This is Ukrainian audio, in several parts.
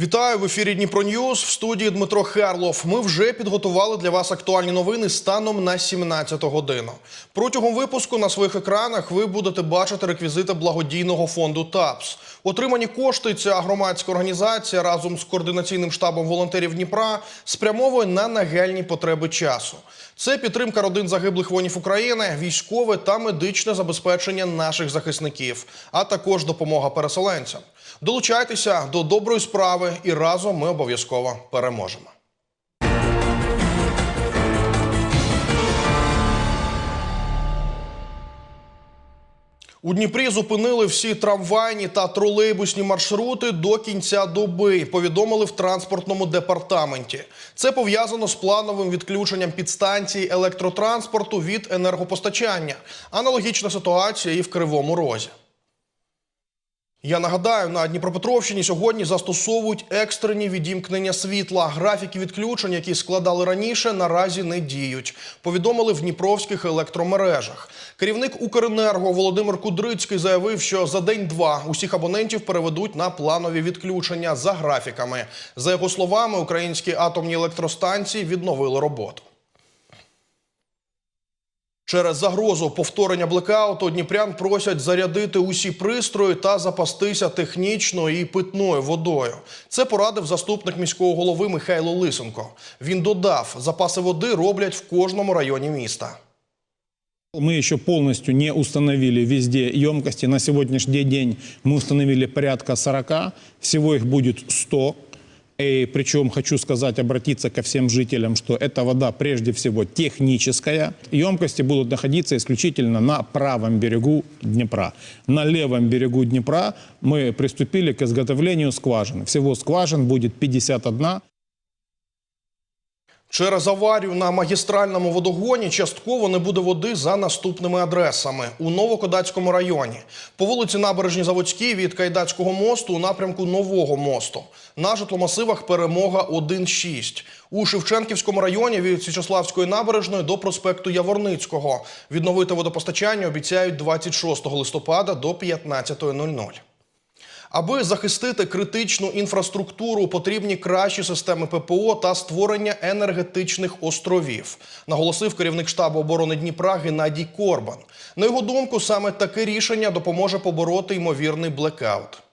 Вітаю в ефірі Дніпро Ньюз. В студії Дмитро Херлов. Ми вже підготували для вас актуальні новини станом на 17 годину. Протягом випуску на своїх екранах ви будете бачити реквізити благодійного фонду ТАПС. Отримані кошти ця громадська організація разом з координаційним штабом волонтерів Дніпра спрямовує на нагальні потреби часу. Це підтримка родин загиблих воїнів України, військове та медичне забезпечення наших захисників, а також допомога переселенцям. Долучайтеся до доброї справи, і разом ми обов'язково переможемо. У Дніпрі зупинили всі трамвайні та тролейбусні маршрути до кінця доби. Повідомили в транспортному департаменті. Це пов'язано з плановим відключенням підстанцій електротранспорту від енергопостачання. Аналогічна ситуація і в Кривому Розі. Я нагадаю, на Дніпропетровщині сьогодні застосовують екстрені відімкнення світла. Графіки відключень, які складали раніше, наразі не діють. Повідомили в дніпровських електромережах. Керівник Укренерго Володимир Кудрицький заявив, що за день-два усіх абонентів переведуть на планові відключення за графіками. За його словами, українські атомні електростанції відновили роботу. Через загрозу повторення блекауту дніпрян просять зарядити усі пристрої та запастися технічною і питною водою. Це порадив заступник міського голови Михайло Лисенко. Він додав, запаси води роблять в кожному районі міста. Мы еще полностью не установили везде емкости. На сегодняшний день мы установили порядка 40, всего их будет 100. И причем хочу сказать, обратиться ко всем жителям, что эта вода прежде всего техническая. Емкости будут находиться исключительно на правом берегу Днепра. На левом берегу Днепра мы приступили к изготовлению скважин. Всего скважин будет 51. Через аварію на магістральному водогоні частково не буде води за наступними адресами у Новокодацькому районі. По вулиці Набережні Заводській від Кайдацького мосту у напрямку Нового мосту. На житломасивах перемога 1-6. У Шевченківському районі від Січославської набережної до проспекту Яворницького. Відновити водопостачання обіцяють 26 листопада до 15.00. Аби захистити критичну інфраструктуру, потрібні кращі системи ППО та створення енергетичних островів, наголосив керівник штабу оборони Дніпра Геннадій Корбан. На його думку, саме таке рішення допоможе побороти ймовірний блекаут.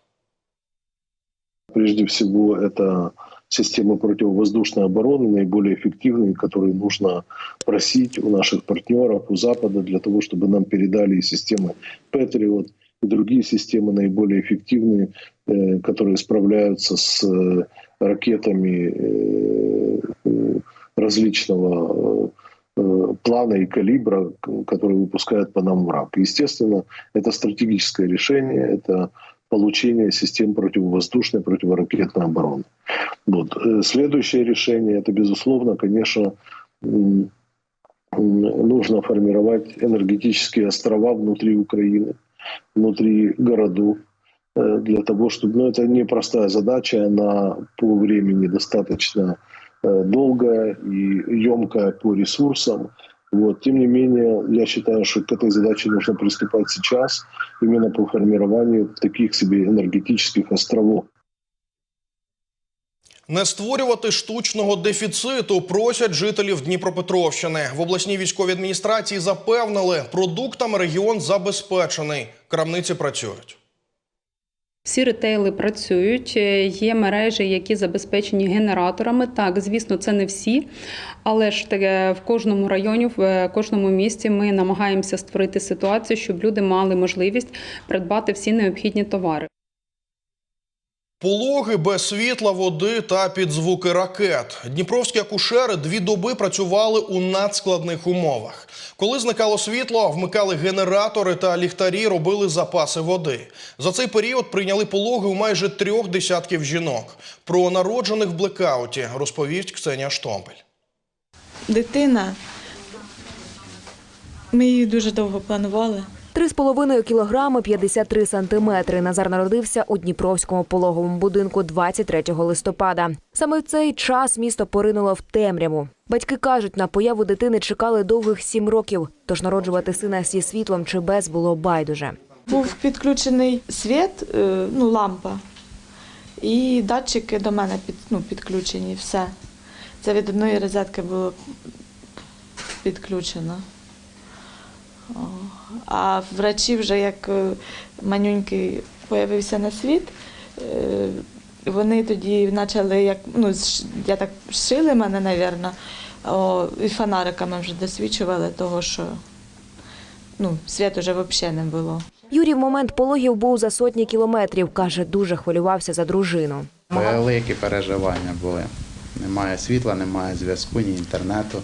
Прежде всего, это системы противовоздушной обороны, наиболее эффективные, которые нужно просить у наших партнеров, у Запада, для того, чтобы нам передали и системы Patriot, и другие системы наиболее эффективные, э, которые справляются с э, ракетами э, различного плана и калибра, которые выпускает по нам враг. Естественно, это стратегическое решение, это получение систем противовоздушной, противоракетной обороны. Вот. Следующее решение, это, безусловно, конечно, нужно формировать энергетические острова внутри Украины, внутри городов, э, для того, чтобы... Ну, это непростая задача, она по времени достаточно э, долгая и емкая по ресурсам. Вот. Тем не менее, я считаю, что к этой задаче нужно приступать сейчас, именно по формированию таких себе энергетических островов. Не створювати штучного дефіциту просять жителів Дніпропетровщини. В обласній військовій адміністрації запевнили, продуктами регіон забезпечений. Крамниці працюють. Всі ретейли працюють. е, Є мережі, які забезпечені генераторами. Так, звісно, це не всі, але ж в кожному районі, в е, кожному місті ми намагаємося створити ситуацію, щоб люди мали можливість придбати всі необхідні товари. Пологи без світла, води та під звуки ракет. Дніпровські акушери дві доби працювали у надскладних умовах. Коли зникало світло, вмикали генератори та ліхтарі, робили запаси води. За цей період прийняли пологи у майже трьох десятків жінок. Про народжених в блекауті розповість Ксенія Штомпель. Дитина. Ми її дуже довго планували. 3,5 кілограми 53 сантиметри. Назар народився у Дніпровському пологовому будинку 23 листопада. Саме в цей час місто поринуло в темряву. Батьки кажуть, на появу дитини чекали довгих сім років, тож народжувати сина зі світлом чи без було байдуже. Був підключений світ, е, ну, лампа. І датчики до мене під, ну, підключені, все. Це від одної розетки було підключено. А врачі вже як е, манюнький появився на світ, е, вони тоді почали, як, ну, я так шили мене, напевно, о, і фонариками вже досвідчували того, що ну, світу вже взагалі не було. Юрій в момент пологів був за сотні кілометрів. каже, дуже хвилювався за дружину. Великі переживання були. Немає світла, немає зв'язку, ні інтернету.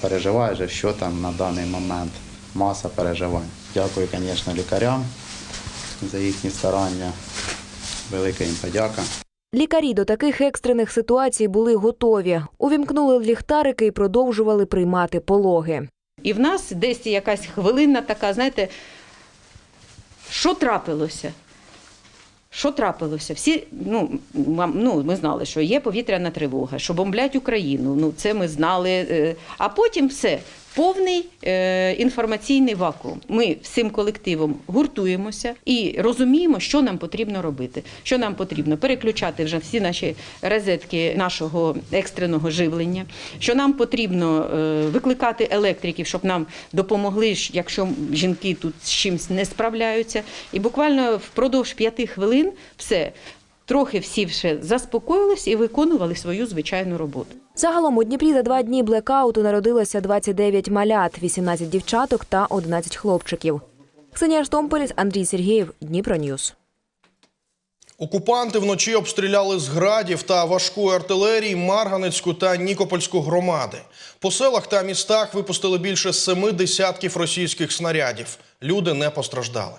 Переживаєш, що там на даний момент. Маса переживань. Дякую, звісно, лікарям за їхні старання. Велика їм подяка. Лікарі до таких екстрених ситуацій були готові. Увімкнули ліхтарики і продовжували приймати пологи. І в нас десь якась хвилинна така, знаєте, що трапилося? Що трапилося? Всі, ну, ну, ми знали, що є повітряна тривога, що бомблять Україну. Ну, це ми знали. е, А потім все. Повний е, інформаційний вакуум. Ми всім колективом гуртуємося і розуміємо, що нам потрібно робити. Що нам потрібно переключати вже всі наші розетки нашого екстреного живлення. Що нам потрібно е, викликати електриків, щоб нам допомогли, якщо жінки тут з чимось не справляються. І буквально впродовж п'яти хвилин все. Трохи всі вже заспокоїлись і виконували свою звичайну роботу. Загалом у Дніпрі за два дні блекауту народилося 29 малят, 18 дівчаток та 11 хлопчиків. Ксенія Штомполіс, Андрій Сергієв, Дніпро Ньюс. Окупанти вночі обстріляли з градів та важкої артилерії Марганецьку та Нікопольську громади. По селах та містах випустили більше семи десятків російських снарядів. Люди не постраждали.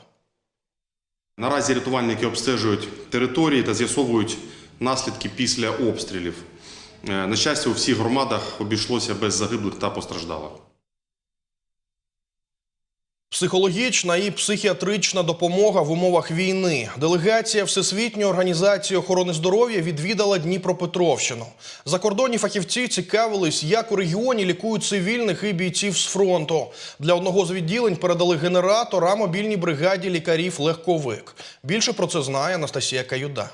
Наразі рятувальники обстежують території та з'ясовують наслідки після обстрілів. Е, На щастя, у всіх громадах обійшлося без загиблих та постраждалих. Психологічна і психіатрична допомога в умовах війни. Делегація Всесвітньої організації охорони здоров'я відвідала Дніпропетровщину. Закордонні фахівці цікавились, як у регіоні лікують цивільних і бійців з фронту. Для одного з відділень передали генератор, а мобільній бригаді лікарів легковик. Більше про це знає Анастасія Каюда.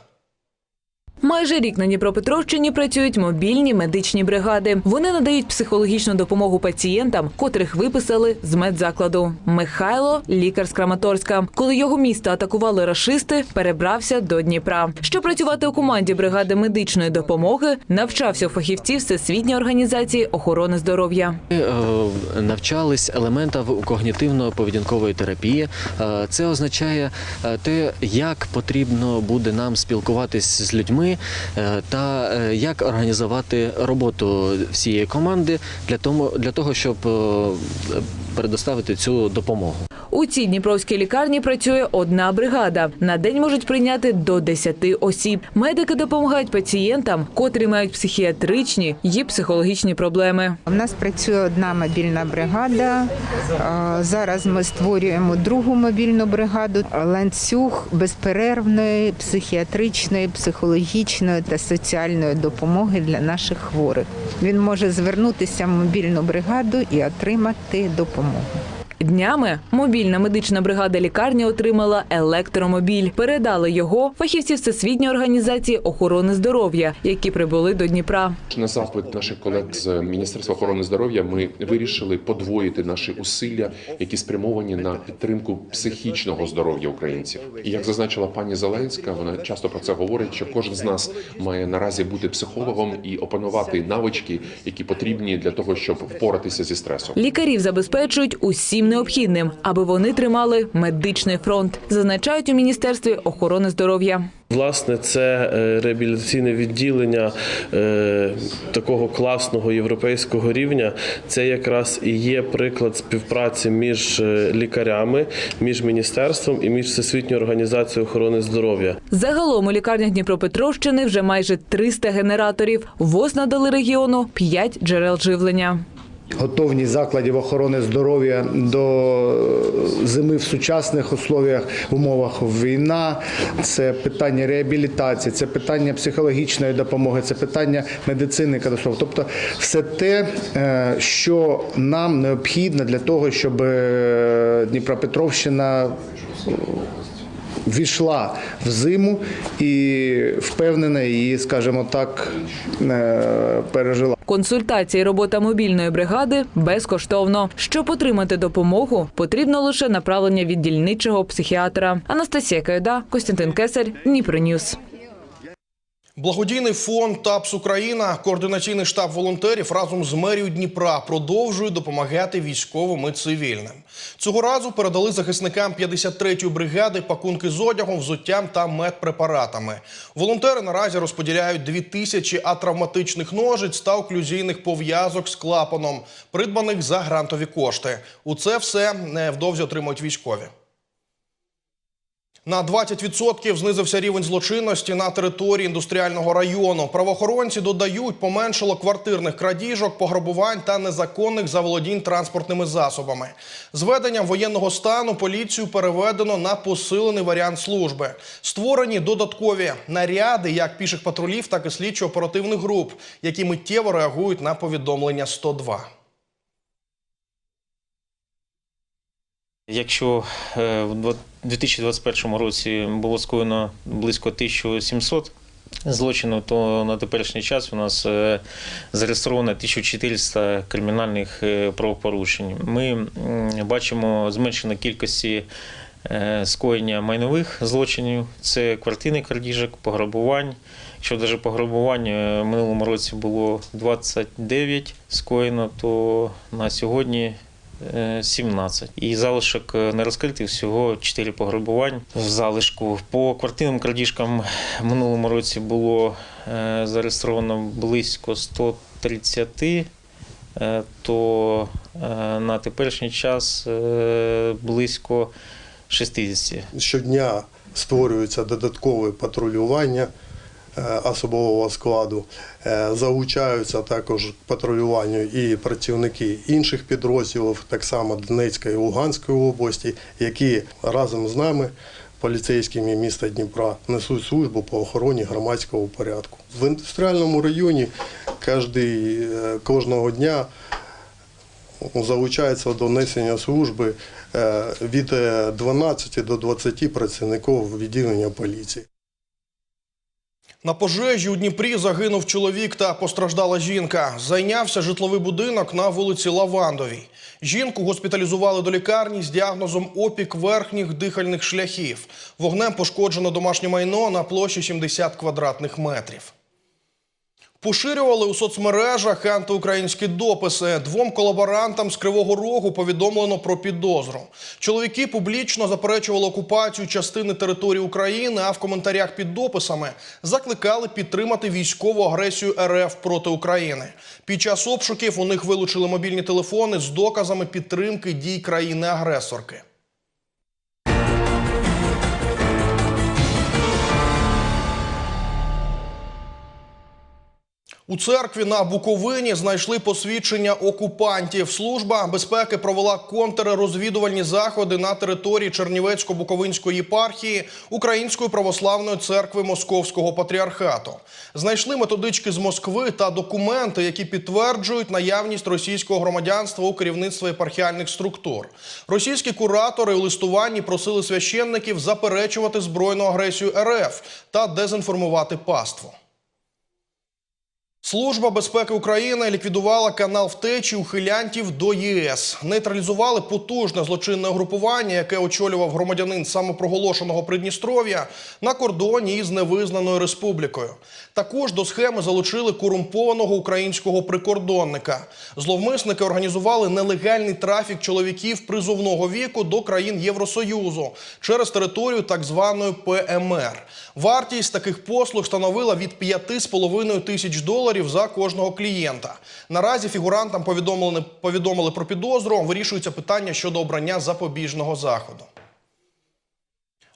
Майже рік на Дніпропетровщині працюють мобільні медичні бригади. Вони надають психологічну допомогу пацієнтам, котрих виписали з медзакладу. Михайло лікар з Краматорська. Коли його місто атакували рашисти, перебрався до Дніпра. Щоб працювати у команді бригади медичної допомоги, навчався у фахівців Всесвітньої організації охорони здоров'я. Е, навчались елементам когнітивно-поведінкової терапії. Е, Це означає е, те, як потрібно буде нам спілкуватись з людьми е, та е, як організувати роботу всієї команди для того, щоб е, предоставити цю допомогу. У цій дніпровській лікарні працює одна бригада. На день можуть прийняти до 10 осіб. Медики допомагають пацієнтам, котрі мають психіатричні і психологічні проблеми. У нас працює одна мобільна бригада. Зараз ми створюємо другу мобільну бригаду. Ланцюг безперервної психіатричної, психологічної та соціальної допомоги для наших хворих. Він може звернутися в мобільну бригаду і отримати допомогу. Днями мобільна медична бригада лікарні отримала електромобіль. Передали його фахівці Всесвітньої організації охорони здоров'я, які прибули до Дніпра. На запит наших колег з Міністерства охорони здоров'я ми вирішили подвоїти наші усилля, які спрямовані на підтримку психічного здоров'я українців. І як зазначила пані Зеленська, вона часто про це говорить, що кожен з нас має наразі бути психологом і опанувати навички, які потрібні для того, щоб впоратися зі стресом. Лікарів забезпечують усім необхідним, аби вони тримали медичний фронт, зазначають у міністерстві охорони здоров'я. Власне, це е, реабілітаційне відділення е, такого класного європейського рівня. Це якраз і є приклад співпраці між е, лікарями, між міністерством і між всесвітньою організацією охорони здоров'я. Загалом у лікарнях Дніпропетровщини вже майже 300 генераторів. ВОЗ надали регіону 5 джерел живлення. Готовність закладів охорони здоров'я до зими в сучасних условіях, умовах війна, це питання реабілітації, це питання психологічної допомоги, це питання медицини катастроф. Тобто все те, е, що нам необхідно для того, щоб е, Дніпропетровщина війшла в зиму і впевнена її, скажімо так, е, пережила. Консультації робота мобільної бригади безкоштовно. Щоб отримати допомогу, потрібно лише направлення від дільничого психіатра. Анастасія Кайда, Костянтин Кесарь, Дніпроньюз. Благодійний фонд ТАПС Україна, координаційний штаб волонтерів разом з мерією Дніпра продовжують допомагати військовим і цивільним. Цього разу передали захисникам 53-ї бригади пакунки з одягом, взуттям та медпрепаратами. Волонтери наразі розподіляють 2 тисячі атравматичних ножиць та оклюзійних пов'язок з клапаном, придбаних за грантові кошти. У це все невдовзі отримують військові. На 20% знизився рівень злочинності на території індустріального району. Правоохоронці додають, поменшало квартирних крадіжок, пограбувань та незаконних заволодінь транспортними засобами. З введенням воєнного стану поліцію переведено на посилений варіант служби. Створені додаткові наряди як піших патрулів, так і слідчо-оперативних груп, які миттєво реагують на повідомлення 102. Якщо е, в два- 2021 році було скоєно близько 1700 злочинів, то на теперішній час у нас е, зареєстровано 1400 кримінальних е, правопорушень. Ми бачимо зменшення кількості е, скоєння майнових злочинів, це квартирний крадіжок, пограбувань. Якщо навіть пограбувань е, в минулому році було 29 скоєно, то на сьогодні 17. І залишок е, не розкритий, всього 4 пограбувань в залишку. По квартирним крадіжкам в минулому році було е, зареєстровано близько 130, е, то на теперішній час близько 60. щодня створюється додаткове патрулювання особового складу. Е, Залучаються також к патрулюванню і працівники інших підрозділів, так само Донецької і Луганської області, які разом з нами, поліцейськими міста Дніпра, несуть службу по охороні громадського порядку. В індустріальному районі е, кожного дня залучається до несення служби е, від е, 12 до 20 працівників відділення поліції. На пожежі у Дніпрі загинув чоловік та постраждала жінка. Зайнявся житловий будинок на вулиці Лавандовій. Жінку госпіталізували до лікарні з діагнозом опік верхніх дихальних шляхів. Вогнем пошкоджено домашнє майно на площі 70 квадратних метрів. Поширювали у соцмережах антиукраїнські дописи. Двом колаборантам з Кривого Рогу повідомлено про підозру. Чоловіки публічно заперечували окупацію частини території України, а в коментарях під дописами закликали підтримати військову агресію РФ проти України. Під час обшуків у них вилучили мобільні телефони з доказами підтримки дій країни-агресорки. У церкві на Буковині знайшли посвідчення окупантів. Служба безпеки провела контррозвідувальні заходи на території Чернівецько-Буковинської єпархії Української православної церкви Московського патріархату. Знайшли методички з Москви та документи, які підтверджують наявність російського громадянства у керівництві єпархіальних структур. Російські куратори у листуванні просили священників заперечувати збройну агресію РФ та дезінформувати паству. Служба безпеки України ліквідувала канал втечі ухилянтів до ЄС. Нейтралізували потужне злочинне угрупування, яке очолював громадянин самопроголошеного Придністров'я на кордоні із невизнаною республікою. Також до схеми залучили корумпованого українського прикордонника. Зловмисники організували нелегальний трафік чоловіків призовного віку до країн Євросоюзу через територію так званої ПМР. Вартість таких послуг становила від 5,5 тисяч доларів за кожного клієнта. Наразі фігурантам повідомили, повідомили про підозру. Вирішується питання щодо обрання запобіжного заходу.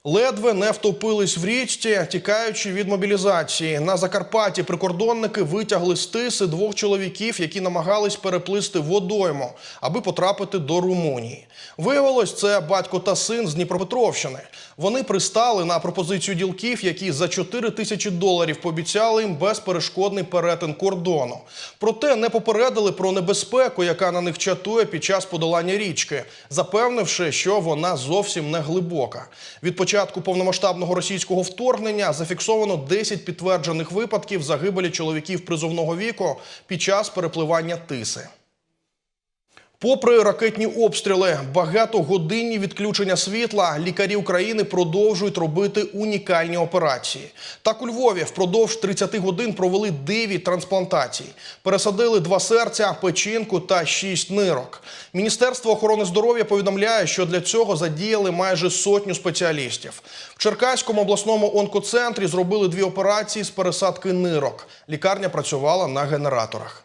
Ледве не втопились в річці, тікаючи від мобілізації. На Закарпатті прикордонники витягли з тиси двох чоловіків, які намагались переплисти водойму, аби потрапити до Румунії. Виявилось, це батько та син з Дніпропетровщини. Вони пристали на пропозицію ділків, які за 4 тисячі доларів пообіцяли їм безперешкодний перетин кордону. Проте не попередили про небезпеку, яка на них чатує під час подолання річки, запевнивши, що вона зовсім не глибока. Від початку повномасштабного російського вторгнення зафіксовано 10 підтверджених випадків загибелі чоловіків призовного віку під час перепливання тиси. Попри ракетні обстріли, багатогодинні відключення світла, лікарі України продовжують робити унікальні операції. Так у Львові впродовж 30 годин провели 9 трансплантацій. Пересадили два серця, печінку та 6 нирок. Міністерство охорони здоров'я повідомляє, що для цього задіяли майже сотню спеціалістів. В Черкаському обласному онкоцентрі зробили дві операції з пересадки нирок. Лікарня працювала на генераторах.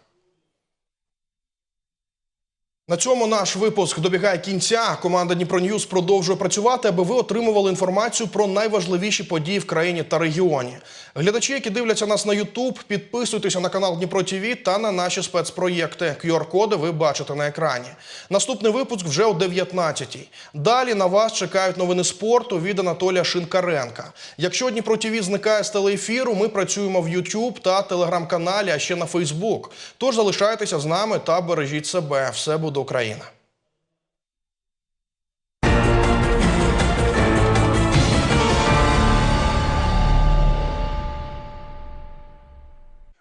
На цьому наш випуск добігає кінця. Команда Дніпро Ньюз продовжує працювати, аби ви отримували інформацію про найважливіші події в країні та регіоні. Глядачі, які дивляться нас на YouTube, підписуйтеся на канал Дніпро ТВ та на наші спецпроєкти. QR-коди ви бачите на екрані. Наступний випуск вже о 19-й. Далі на вас чекають новини спорту від Анатолія Шинкаренка. Якщо Дніпро ТВ зникає з телеефіру, ми працюємо в YouTube та телеграм-каналі, а ще на Facebook. Тож залишайтеся з нами та бережіть себе. Все буде Україна.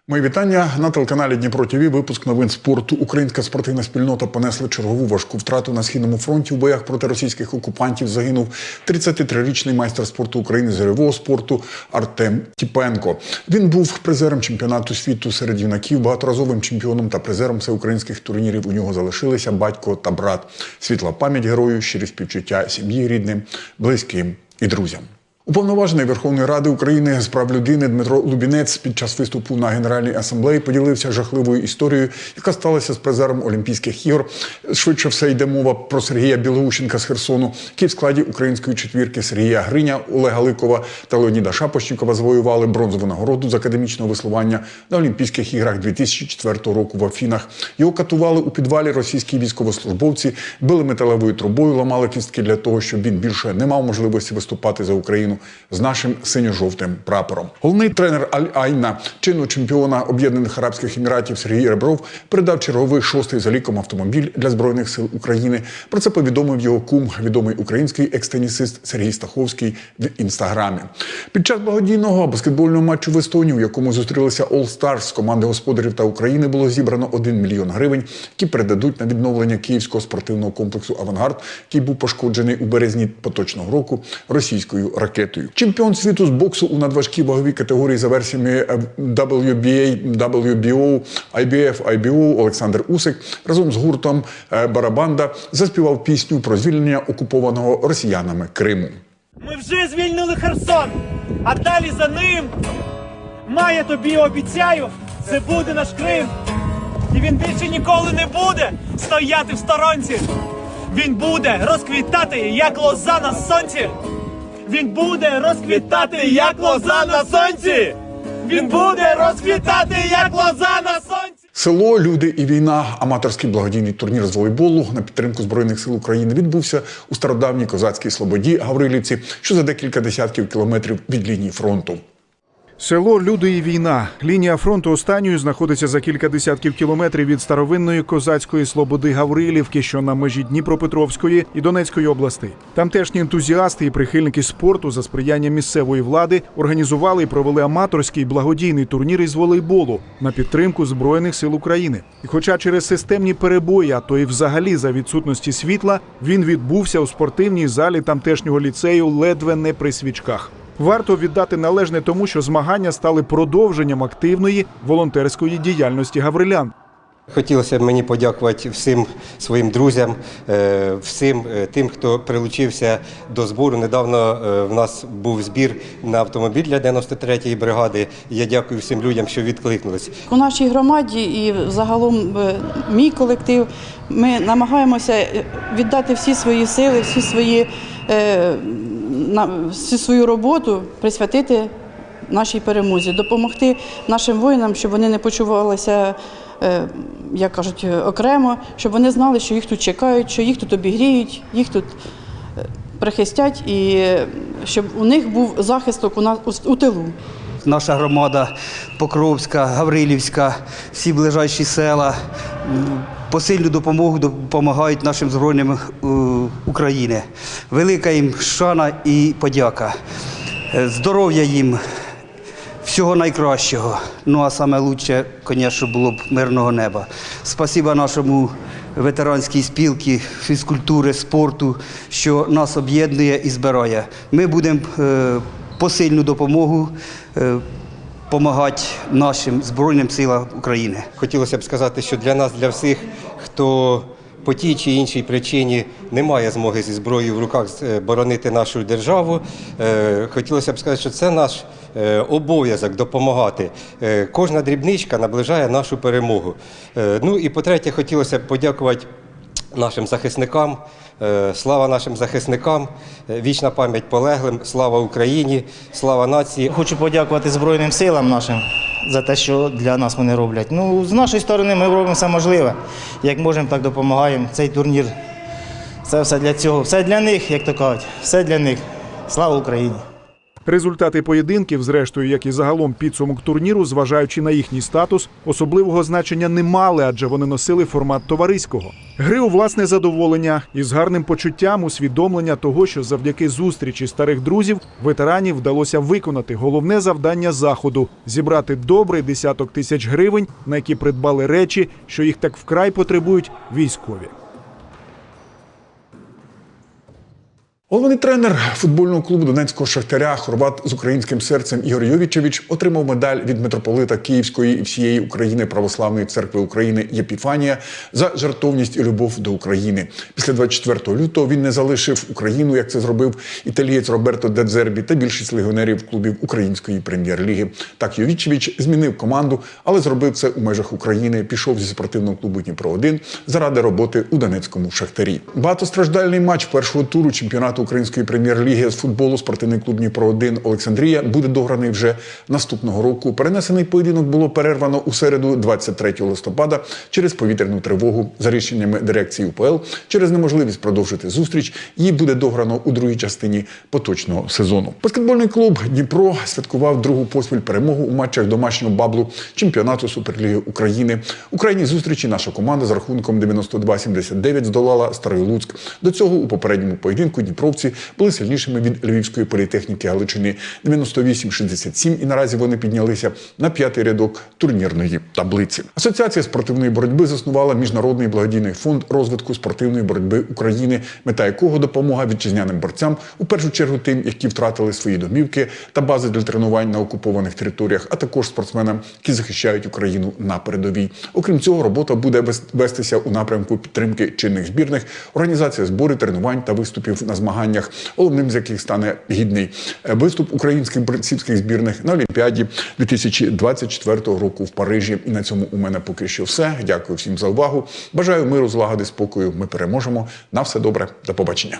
Мої вітання на телеканалі Дніпро ТВ. Випуск новин спорту. Українська спортивна спільнота понесла чергову важку втрату на східному фронті в боях проти російських окупантів. Загинув 33-річний майстер спорту України з ревого спорту Артем Тіпенко. Він був призером чемпіонату світу серед юнаків, багаторазовим чемпіоном та призером всеукраїнських турнірів. У нього залишилися батько та брат. Світла пам'ять герою, щирі співчуття сім'ї рідним, близьким і друзям. Уповноважений Верховної Ради України з прав людини Дмитро Лубінець під час виступу на Генеральній асамблеї поділився жахливою історією, яка сталася з призером Олімпійських ігор. Швидше все йде мова про Сергія Білоущенка з Херсону, який в складі української четвірки Сергія Гриня, Олега Ликова та Леоніда Шапошнікова завоювали бронзову нагороду з академічного веслування на Олімпійських іграх 2004 року в Афінах. Його катували у підвалі російські військовослужбовці, били металевою трубою, ламали кістки для того, щоб він більше не мав можливості виступати за Україну з нашим синьо-жовтим прапором. Головний тренер Аль Айна, чинного чемпіона Об'єднаних Арабських Еміратів Сергій Ребров, передав черговий шостий за ліком автомобіль для збройних сил України. Про це повідомив його кум, відомий український екстенісист Сергій Стаховський в інстаграмі. Під час благодійного баскетбольного матчу в Естонії, у якому зустрілися All Stars з команди господарів та України, було зібрано 1 мільйон гривень, які передадуть на відновлення київського спортивного комплексу Авангард, який був пошкоджений у березні поточного року російською ракетою. Чемпіон світу з боксу у надважкій ваговій категорії за версіями е, WBA, WBO, IBF, IBO Олександр Усик разом з гуртом е, Барабанда заспівав пісню про звільнення окупованого росіянами Криму. Ми вже звільнили Херсон, а далі за ним має тобі обіцяю, це буде наш Крим. І він більше ніколи не буде стояти в сторонці. Він буде розквітати, як лоза на сонці. Він буде розквітати, як лоза на сонці. Він буде розквітати, як лоза на сонці. Село, люди і війна. Аматорський благодійний турнір з волейболу на підтримку збройних сил України відбувся у стародавній козацькій слободі Гаврилівці, що за декілька десятків кілометрів від лінії фронту. Село Люди і війна. Лінія фронту останньої знаходиться за кілька десятків кілометрів від старовинної козацької слободи Гаврилівки, що на межі Дніпропетровської і Донецької областей. Тамтешні ентузіасти і прихильники спорту за сприяння місцевої влади організували і провели аматорський благодійний турнір із волейболу на підтримку збройних сил України. І, хоча через системні перебої, а то і взагалі за відсутності світла, він відбувся у спортивній залі тамтешнього ліцею ледве не при свічках. Варто віддати належне тому, що змагання стали продовженням активної волонтерської діяльності гаврилян. Хотілося б мені подякувати всім своїм друзям, е, всім е, тим, хто прилучився до збору. Недавно е, в нас був збір на автомобіль для 93-ї бригади. Я дякую всім людям, що відкликнулись. У нашій громаді і загалом мій колектив ми намагаємося віддати всі свої сили, всі свої всю свою роботу присвятити нашій перемозі, допомогти нашим воїнам, щоб вони не почувалися. е, Як кажуть, окремо, щоб вони знали, що їх тут чекають, що їх тут обігріють, їх тут е, прихистять, і е, щоб у них був захисток у нас у- тилу. наша громада Покровська, Гаврилівська, всі ближайші села посильну допомогу допомагають нашим Збройним е, України. Велика їм шана і подяка. Е, Здоров'я їм, всього найкращого. Ну а саме лучше, звісно, було б мирного неба. Спасіба нашому ветеранській спілці, фізкультури, спорту, що нас об'єднує і збирає. Ми будемо е, посильну допомогу. Е, Помагати нашим Збройним силам України. Хотілося б сказати, що для нас, для всіх, хто по тій чи іншій причині не має змоги зі зброєю в руках е, боронити нашу державу, е, хотілося б сказати, що це наш е, обов'язок допомагати. Кожна дрібничка наближає нашу перемогу. Ну і по-третє, хотілося б подякувати нашим захисникам. Е, Слава нашим захисникам, е, вічна пам'ять полеглим, слава Україні, слава нації. Хочу подякувати Збройним силам нашим за те, що для нас вони роблять. Ну, з нашої сторони ми робимо все можливе. Як можемо, так допомагаємо. Цей турнір це все для цього. Все для них, як то кажуть, все для них. Слава Україні! Результати поєдинків, зрештою, як і загалом підсумок турніру, зважаючи на їхній статус, особливого значення не мали, адже вони носили формат товариського. Гри у власне задоволення і з гарним почуттям усвідомлення того, що завдяки зустрічі старих друзів ветеранів вдалося виконати головне завдання заходу зібрати добрий десяток тисяч гривень, на які придбали речі, що їх так вкрай потребують військові. Головний тренер футбольного клубу Донецького Шахтаря, хорват з українським серцем Ігор Йовічевич отримав медаль від митрополита Київської і всієї України Православної церкви України Єпіфанія за жертовність і любов до України. Після 24 лютого він не залишив Україну, як це зробив італієць Роберто Дедзербі та більшість легіонерів клубів української прем'єр-ліги. Так Йовічевич змінив команду, але зробив це у межах України. Пішов зі спортивного клубу Дніпро 1 заради роботи у Донецькому Шахтарі. Багатостраждальний матч першого туру чемпіонату української прем'єр-ліги з футболу спортивний клуб Дніпро 1 Олександрія буде дограний вже наступного року. Перенесений поєдинок було перервано у середу, 23 листопада, через повітряну тривогу. За рішеннями дирекції УПЛ через неможливість продовжити зустріч. Її буде дограно у другій частині поточного сезону. Баскетбольний клуб Дніпро святкував другу поспіль перемогу у матчах домашнього баблу чемпіонату Суперліги України. У крайній зустрічі наша команда з рахунком 92-79 здолала Старий Луцьк. До цього у попередньому поєдинку Дніпровці були сильнішими від Львівської політехніки Галичини 98-67 і наразі вони піднялися на п'ятий рядок турнірної таблиці. Асоціація спортивної боротьби заснувала міжнародний благодійний фонд розвитку спортивної боротьби України, мета якого допомога вітчизняним борцям у першу чергу тим, які втратили свої домівки та бази для тренувань на окупованих територіях, а також спортсменам, які захищають Україну на передовій. Окрім цього, робота буде вес- вестися у напрямку підтримки чинних збірних, організація зборів, тренувань та виступів на змаганнях, головним з яких стане гідний е, виступ українських борцівських збірних на Олімпіаді 2024 року в Парижі. І на цьому у мене поки що все. Дякую всім за увагу. Бажаю миру, злагоди, спокою. Ми переможемо. На все добре. До побачення.